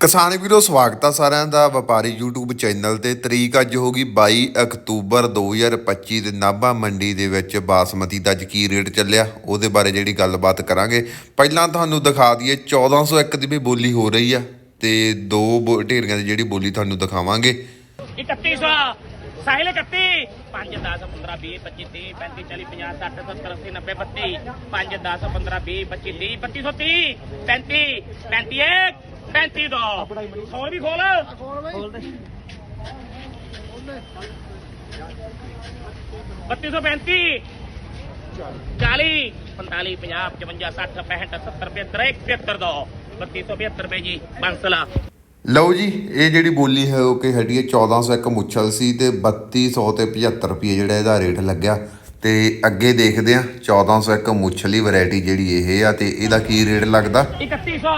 ਕਿਸਾਨ ਵੀਰੋ, ਸਵਾਗਤ ਆ ਸਾਰਿਆਂ ਦਾ ਵਪਾਰੀ YouTube ਚੈਨਲ ਤੇ। ਤਰੀਕ ਅੱਜ ਹੋਗੀ 22 ਅਕਤੂਬਰ 2025 ਦੇ ਨਾਭਾ ਮੰਡੀ ਦੇ ਵਿੱਚ ਬਾਸਮਤੀ ਦਾ ਅੱਜ ਕੀ ਰੇਟ ਚੱਲਿਆ, ਉਹਦੇ ਬਾਰੇ ਜਿਹੜੀ ਗੱਲਬਾਤ ਕਰਾਂਗੇ। ਪਹਿਲਾਂ ਤੁਹਾਨੂੰ ਦਿਖਾ ਦਈਏ 1401 ਦੀ ਵੀ ਬੋਲੀ ਹੋ ਰਹੀ ਆ ਤੇ ਦੋ ਬੋ- ਢੇਰੀਆਂ ਦੀ ਜਿਹੜੀ ਬੋਲੀ ਤੁਹਾਨੂੰ ਦਿਖਾਵਾਂਗੇ। 3100 ਸਾਹਿਲ 31 5 10 15 20 25 30 35 40 50 60 70 80 90 32 5 10 15 20 25 30 3230 35 35 35 ਦੋ। ਖੋਲ ਵੀ ਖੋਲ। ਖੋਲ ਦੇ 3235 40 45 50 55 60 65 70 75 75 ਦੋ। 3275 ਰੁਪਏ ਜੀ ਬੰਸਲਾ। ਲਓ ਜੀ ਇਹ ਜਿਹੜੀ ਬੋਲੀ ਹੈ ਉਹ ਕਿ ਹਟੀ ਹੈ 1401 ਮੁੱਛਲ ਸੀ ਤੇ 3200 ਤੇ 75 ਰੁਪਏ ਜਿਹੜਾ ਇਹਦਾ ਰੇਟ ਲੱਗਿਆ। ਤੇ ਅੱਗੇ ਦੇਖਦੇ ਆ 1401 ਮੁੱਛਲੀ ਵੈਰਾਈਟੀ ਜਿਹੜੀ ਇਹ ਆ ਤੇ ਇਹਦਾ ਕੀ ਰੇਟ ਲੱਗਦਾ? 3100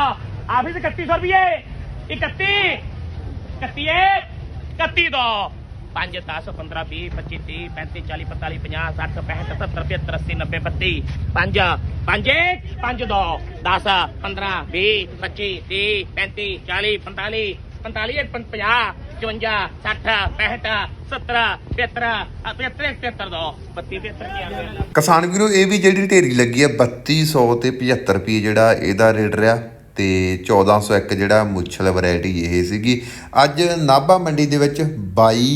ਆਫਿਸ 3100 ਰੁਪਏ 31 31 31 ਦੋ। 5 10 15 20 25 30 35 40 45 50 60 65 70 75 80 90 32 5 5 5 ਦੋ। 10 15 20 25 30 35 40 45 45 50 60 65 70 75 75 ਦੋ। 32 75 ਕੀ ਆ ਕਿਸਾਨ ਵੀਰੋ, ਇਹ ਵੀ ਜਿਹੜੀ ਢੇਰੀ ਲੱਗੀ ਆ 3200 ਤੇ 75 ਰੁਪਏ ਜਿਹੜਾ ਇਹਦਾ ਰੇਟ ਰਿਹਾ। ਤੇ 1401 ਜਿਹੜਾ ਮੁੱਛਲ ਵੈਰਾਈਟੀ ਇਹ ਸੀਗੀ। ਅੱਜ ਨਾਭਾ ਮੰਡੀ ਦੇ ਵਿੱਚ 22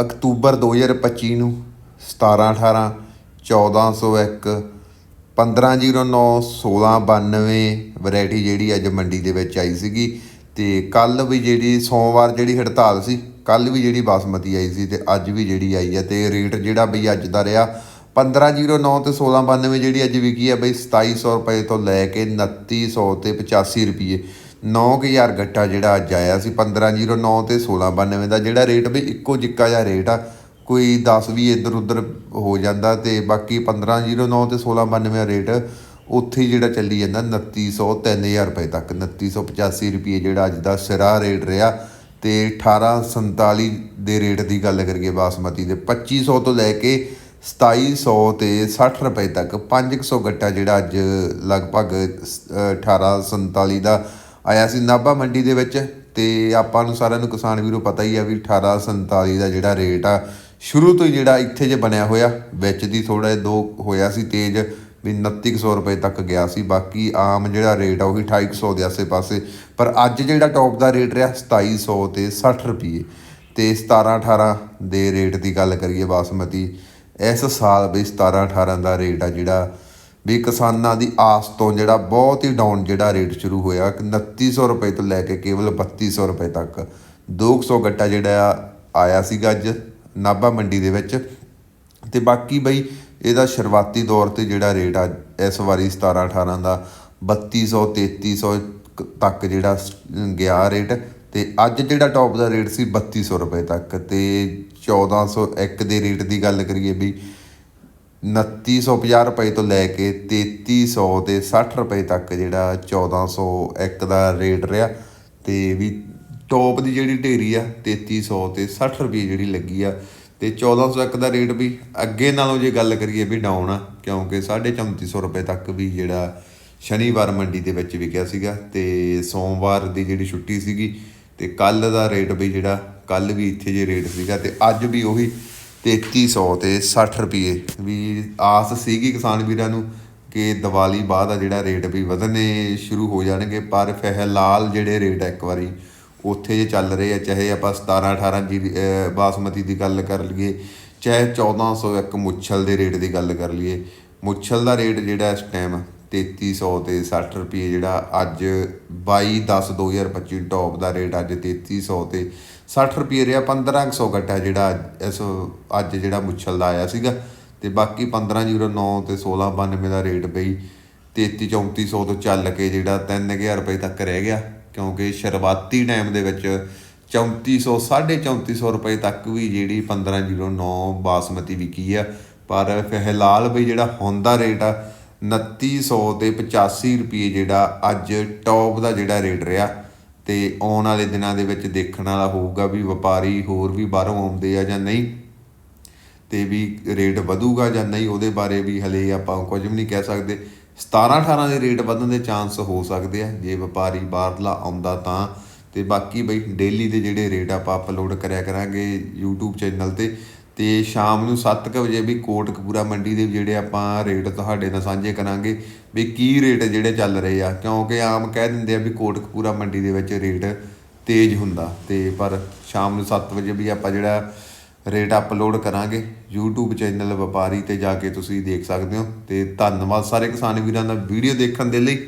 ਅਕਤੂਬਰ 2025 ਨੂੰ 17 18 1401 1509 1692 ਵੈਰਾਈਟੀ ਜਿਹੜੀ ਅੱਜ ਮੰਡੀ ਦੇ ਵਿੱਚ ਆਈ ਸੀਗੀ। ਤੇ ਕੱਲ ਵੀ ਜਿਹੜੀ ਸੋਮਵਾਰ ਜਿਹੜੀ ਹੜਤਾਲ ਸੀ ਕੱਲ ਵੀ ਜਿਹੜੀ ਬਾਸਮਤੀ ਆਈ ਸੀ ਤੇ ਅੱਜ ਵੀ ਜਿਹੜੀ ਆਈ ਹੈ ਤੇ ਰੇਟ ਜਿਹੜਾ ਬਈ ਅੱਜ ਦਾ ਰਿਹਾ 1509 ਤੇ 1692 ਜਿਹੜੀ ਅੱਜ ਵਿਕੀ ਹੈ ਬਈ 2700 ਰੁਪਏ ਤੋਂ ਲੈ ਕੇ 2900 ਤੇ 85 ਰੁਪਏ 9000 ਗੱਟਾ ਜਿਹੜਾ ਅੱਜ ਆਇਆ ਸੀ 1509 ਤੇ 1692 ਦਾ, ਜਿਹੜਾ ਰੇਟ ਵੀ ਇੱਕੋ ਜਿੱਕਾ ਜਿਹਾ ਰੇਟ ਆ। ਕੋਈ 10 ਵੀ ਇੱਧਰ ਉੱਧਰ ਹੋ ਜਾਂਦਾ ਤੇ ਬਾਕੀ 1509 ਤੇ 1692 ਦਾ ਰੇਟ ਉੱਥੇ ਜਿਹੜਾ ਚੱਲੀ ਜਾਂਦਾ 2900 3000 ਰੁਪਏ ਤੱਕ। 2985 ਰੁਪਏ ਜਿਹੜਾ ਅੱਜ ਦਾ ਸਿਰਾ ਰੇਟ ਰਿਹਾ ਤੇ 1847 ਦੇ ਰੇਟ ਦੀ ਗੱਲ ਕਰੀਏ ਬਾਸਮਤੀ ਦੇ। 2500 ਤੋਂ ਲੈ ਕੇ 2700 ਤੇ 60 ਰੁਪਏ ਤੱਕ 500 ਗੱਟਾ ਜਿਹੜਾ ਅੱਜ ਲਗਭਗ ਅ, 1847 ਦਾ ਆਇਆ ਸੀ ਨਾਭਾ ਮੰਡੀ ਦੇ ਵਿੱਚ। ਤੇ ਆਪਾਂ ਨੂੰ ਸਾਰਿਆਂ ਨੂੰ ਕਿਸਾਨ ਵੀਰੋ ਪਤਾ ਹੀ ਆ ਵੀ 1847 ਦਾ ਜਿਹੜਾ ਰੇਟ ਆ ਸ਼ੁਰੂ ਤੋਂ ਹੀ ਜਿਹੜਾ ਇੱਥੇ ਜੇ ਬਣਿਆ ਹੋਇਆ ਵਿੱਚ ਦੀ ਥੋੜਾ ਜਿਹਾ ਦੋ ਹੋਇਆ ਸੀ ਤੇਜ਼ ਵੀ 2900 ਰੁਪਏ ਤੱਕ ਗਿਆ ਸੀ। ਬਾਕੀ ਆਮ ਜਿਹੜਾ ਰੇਟ ਆ ਉਹ 2800 ਦੇ ਆਸੇ-ਪਾਸੇ। ਪਰ ਅੱਜ ਜਿਹੜਾ ਟੌਪ ਦਾ ਰੇਟ ਰਿਹਾ 2700 ਤੇ 60 ਰੁਪਏ ਤੇ 17 18 ਦੇ ਰੇਟ ਦੀ ਗੱਲ ਕਰੀਏ ਬਾਸਮਤੀ ਇਸ ਸਾਲ ਵੀ 17 18 ਦਾ ਰੇਟ ਆ ਜਿਹੜਾ ਵੀ ਕਿਸਾਨਾਂ ਦੀ ਆਸ ਤੋਂ ਜਿਹੜਾ ਬਹੁਤ ਹੀ ਡਾਊਨ ਜਿਹੜਾ ਰੇਟ ਸ਼ੁਰੂ ਹੋਇਆ, ਕਿ 2900 ਰੁਪਏ ਤੋਂ ਲੈ ਕੇ ਕੇਵਲ 3200 ਰੁਪਏ ਤੱਕ। 200 ਗੱਟਾ ਜਿਹੜਾ ਆਇਆ ਸੀਗਾ ਅੱਜ, ਨਾਭਾ ਮੰਡੀ ਦੇ ਵਿੱਚ। ਤੇ ਬਾਕੀ ਬਈ ਇਹਦਾ ਸ਼ੁਰੂਆਤੀ ਦੌਰ ਤੇ ਜਿਹੜਾ ਰੇਟ ਆ, ਇਸ ਵਾਰੀ 17 18 ਦਾ 3200 3300 ਕ- ਤੱਕ ਜਿਹੜਾ ਗਿਆ ਰੇਟ। ਤੇ ਅੱਜ ਜਿਹੜਾ ਟੌਪ ਦਾ ਰੇਟ ਸੀ 3200 ਰੁਪਏ ਤੱਕ ਤੇ 1401 ਦੇ ਰੇਟ ਦੀ ਗੱਲ ਕਰੀਏ ਵੀ 2950 ਰੁਪਏ ਤੋਂ ਲੈ ਕੇ 3300 ਤੇ 60 ਰੁਪਏ ਤੱਕ ਜਿਹੜਾ 1401 ਦਾ ਰੇਟ ਰਿਹਾ ਤੇ ਵੀ ਟੌਪ ਦੀ ਜਿਹੜੀ ਢੇਰੀ ਆ 3300 ਤੇ 60 ਰੁਪਏ ਜਿਹੜੀ ਲੱਗੀ ਆ ਤੇ 1401 ਦਾ ਰੇਟ ਵੀ ਅੱਗੇ ਨਾਲੋਂ ਜੇ ਗੱਲ ਕਰੀਏ ਵੀ ਡਾਊਨ ਆ, ਕਿਉਂਕਿ 3450 ਰੁਪਏ ਤੱਕ ਵੀ ਜਿਹੜਾ ਸ਼ਨੀਵਾਰ ਮੰਡੀ ਦੇ ਵਿੱਚ ਵਿਕਿਆ ਸੀਗਾ ਤੇ ਸੋਮਵਾਰ ਦੀ ਜਿਹੜੀ ਛੁੱਟੀ ਸੀਗੀ ਤੇ ਕੱਲ ਦਾ ਰੇਟ ਵੀ ਜਿਹੜਾ, ਕੱਲ ਵੀ ਇੱਥੇ ਜੇ ਰੇਟ ਸੀਗਾ ਤੇ ਅੱਜ ਵੀ ਉਹੀ 3300 ਤੇ 60 ਰੁਪਏ ਵੀ ਆਸ ਸੀਗੀ ਕਿਸਾਨ ਵੀਰਾਂ ਨੂੰ ਕਿ ਦੀਵਾਲੀ ਬਾਅਦ ਆ ਜਿਹੜਾ ਰੇਟ ਵੀ ਵਧਣੇ ਸ਼ੁਰੂ ਹੋ ਜਾਣਗੇ, ਪਰ ਫਹਿਲਾਲ ਜਿਹੜੇ ਰੇਟ ਆ ਇੱਕ ਵਾਰੀ ਉੱਥੇ ਜੇ ਚੱਲ ਰਹੇ ਆ, ਚਾਹੇ ਆਪਾਂ 17 18 ਜੀ ਅਹ, ਬਾਸਮਤੀ ਦੀ ਗੱਲ ਕਰ ਲਈਏ, ਚਾਹੇ 1401 ਮੁੱਛਲ ਦੇ ਰੇਟ ਦੀ ਗੱਲ ਕਰ ਲਈਏ, ਮੁੱਛਲ ਦਾ ਰੇਟ ਜਿਹੜਾ ਇਸ ਟਾਈਮ 3300 ਤੇ 60 ਰੁਪਏ ਜਿਹੜਾ ਅੱਜ 22 10 2025 ਟੌਪ ਦਾ ਰੇਟ ਅੱਜ 3300 ਤੇ 60 ਰੁਪਏ ਰਿਹਾ 1500 ਗੱਟਾ ਜਿਹੜਾ ਇਸ ਅੱਜ ਜਿਹੜਾ ਮੁੱਛਲ ਦਾ ਆਇਆ ਸੀਗਾ। ਤੇ ਬਾਕੀ 1509 ਤੇ 1692 ਦਾ ਰੇਟ ਬਈ 33 3400 ਤੋਂ ਚੱਲ ਕੇ ਜਿਹੜਾ 3000 ਰੁਪਏ ਤੱਕ ਰਹਿ ਗਿਆ, ਕਿਉਂਕਿ ਸ਼ੁਰੂਆਤੀ ਟਾਈਮ ਦੇ ਵਿੱਚ 3400 3450 ਰੁਪਏ ਤੱਕ ਵੀ ਜਿਹੜੀ 1509 ਬਾਸਮਤੀ ਵਿਕੀ ਆ। ਪਰ ਫਿਲਹਾਲ ਬਈ ਜਿਹੜਾ ਹੁਣ ਦਾ ਰੇਟ ਆ 2900 ਤੇ 85 ਰੁਪਏ ਜਿਹੜਾ ਅੱਜ ਟੌਪ ਦਾ ਜਿਹੜਾ ਰੇਟ ਰਿਹਾ ਤੇ ਆਉਣ ਵਾਲੇ ਦਿਨਾਂ ਦੇ ਵਿੱਚ ਦੇਖਣ ਵਾਲਾ ਹੋਊਗਾ ਵੀ ਵਪਾਰੀ ਹੋਰ ਵੀ ਬਾਹਰੋਂ ਆਉਂਦੇ ਆ ਜਾਂ ਨਹੀਂ ਤੇ ਵੀ ਰੇਟ ਵਧੂਗਾ ਜਾਂ ਨਹੀਂ, ਉਹਦੇ ਬਾਰੇ ਵੀ ਹਲੇ ਆਪਾਂ ਕੁਝ ਵੀ ਨਹੀਂ ਕਹਿ ਸਕਦੇ। 17 18 ਦੇ ਰੇਟ ਵਧਣ ਦੇ ਚਾਂਸ ਹੋ ਸਕਦੇ ਆ, ਜੇ ਵਪਾਰੀ ਬਾਹਰਲਾ ਆਉਂਦਾ ਤਾਂ। ਤੇ ਬਾਕੀ ਬਈ ਡੇਲੀ ਦੇ ਜਿਹੜੇ ਰੇਟ ਆਪਾਂ ਅਪਲੋਡ ਕਰਿਆ ਕਰਾਂਗੇ YouTube ਚੈਨਲ ਤੇ ਤੇ ਸ਼ਾਮ ਨੂੰ 7:00 ਵਜੇ ਵੀ ਕੋਟਕਪੂਰਾ ਮੰਡੀ ਦੇ ਜਿਹੜੇ ਆਪਾਂ ਰੇਟ ਤੁਹਾਡੇ ਨਾਲ ਸਾਂਝੇ ਕਰਾਂਗੇ ਵੀ ਕੀ ਰੇਟ ਜਿਹੜੇ ਚੱਲ ਰਹੇ ਆ। ਕਿਉਂਕਿ ਆਮ ਕਹਿ ਦਿੰਦੇ ਆ ਵੀ ਕੋਟਕਪੂਰਾ ਮੰਡੀ ਦੇ ਵਿੱਚ ਰੇਟ ਤੇਜ਼ ਹੁੰਦਾ ਤੇ ਪਰ ਸ਼ਾਮ ਨੂੰ 7 ਵਜੇ ਵੀ ਆਪਾਂ ਜਿਹੜਾ ਰੇਟ ਅਪਲੋਡ ਕਰਾਂਗੇ YouTube ਚੈਨਲ ਵਪਾਰੀ ਤੇ ਜਾ ਕੇ ਤੁਸੀਂ ਦੇਖ ਸਕਦੇ ਹੋ। ਤੇ ਧੰਨਵਾਦ ਸਾਰੇ ਕਿਸਾਨ ਵੀਰਾਂ ਦਾ ਵੀਡੀਓ ਦੇਖਣ ਦੇ ਲਈ।